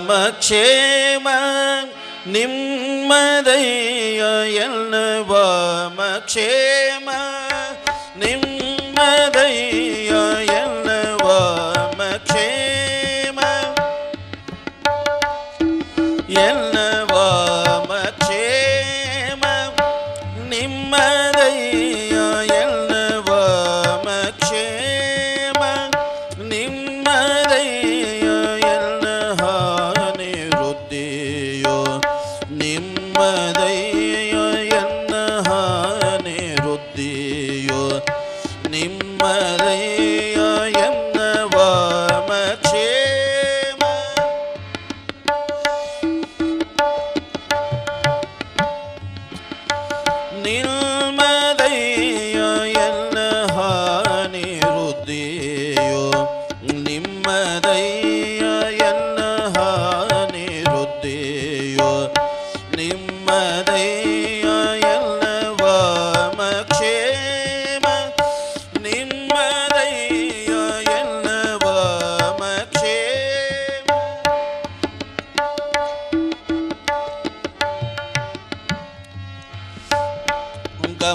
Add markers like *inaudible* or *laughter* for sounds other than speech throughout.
எல்வாமக்ஷேம நிம்மதைய எல்வாமக்ஷேம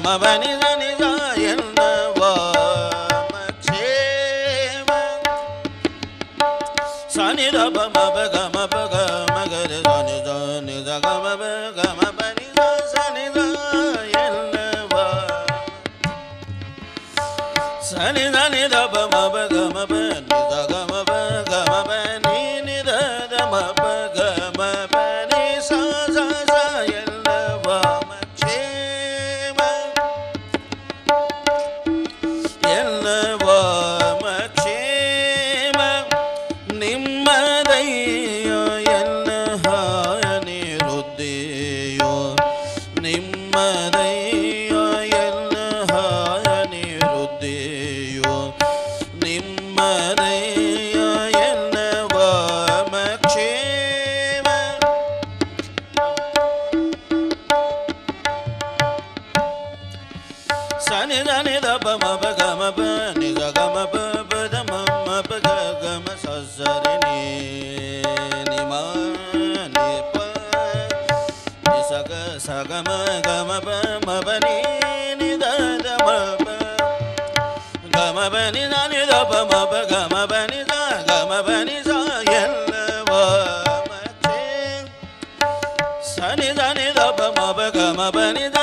மமனித நிதா என்னவாமேம சனிதப மபகம பக மகர சனித நிதகம பகம பனித சனித என்னவா சனித நிதப மபகம பனிதகம సగమ గమ మబని నిద మబ గమబని నిదప మబ గమబని గమబని సని దని దప మబ గమబని ద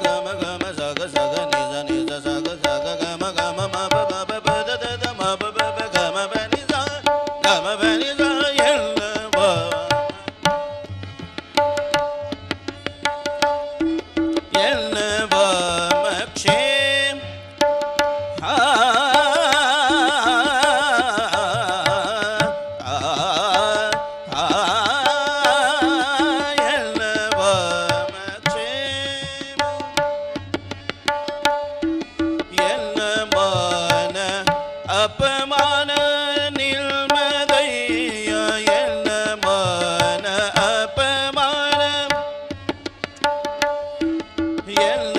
Yeah.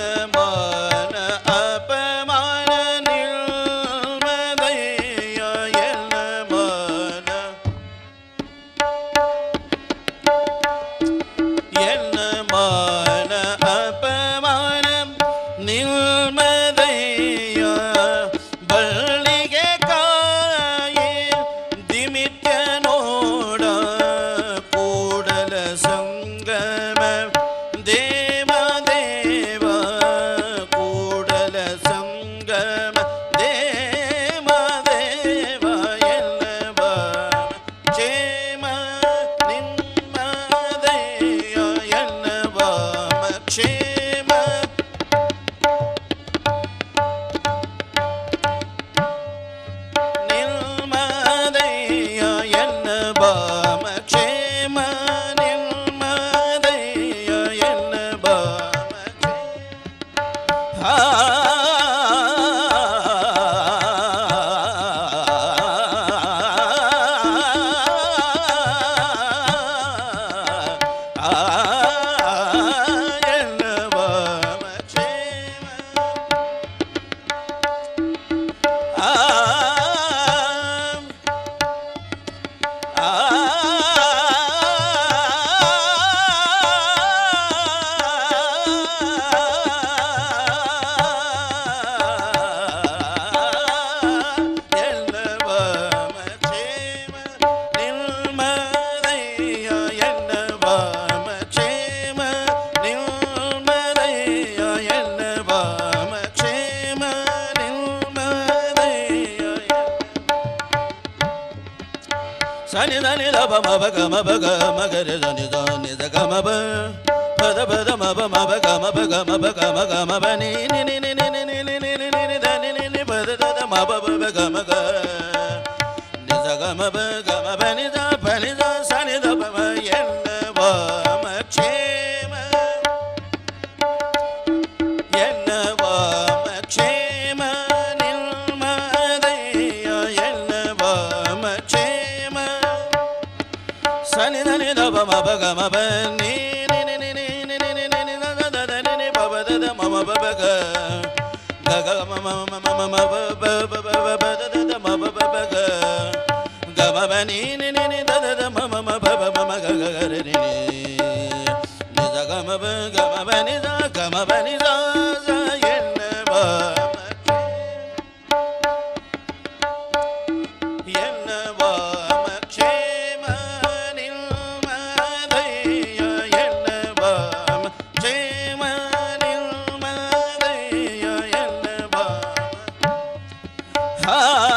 Sani Nani Zani Zani Zagama Ba Ba Ni Ni Ni Ni Ni Ni Ni Ni Ni Ni Ni Ni Ni Ni Ga Ni Ba Ba Ni Ba Ni ni ni ni ni ni ni ni ni ni da da ni ni da da da da da da da da 啊 *laughs*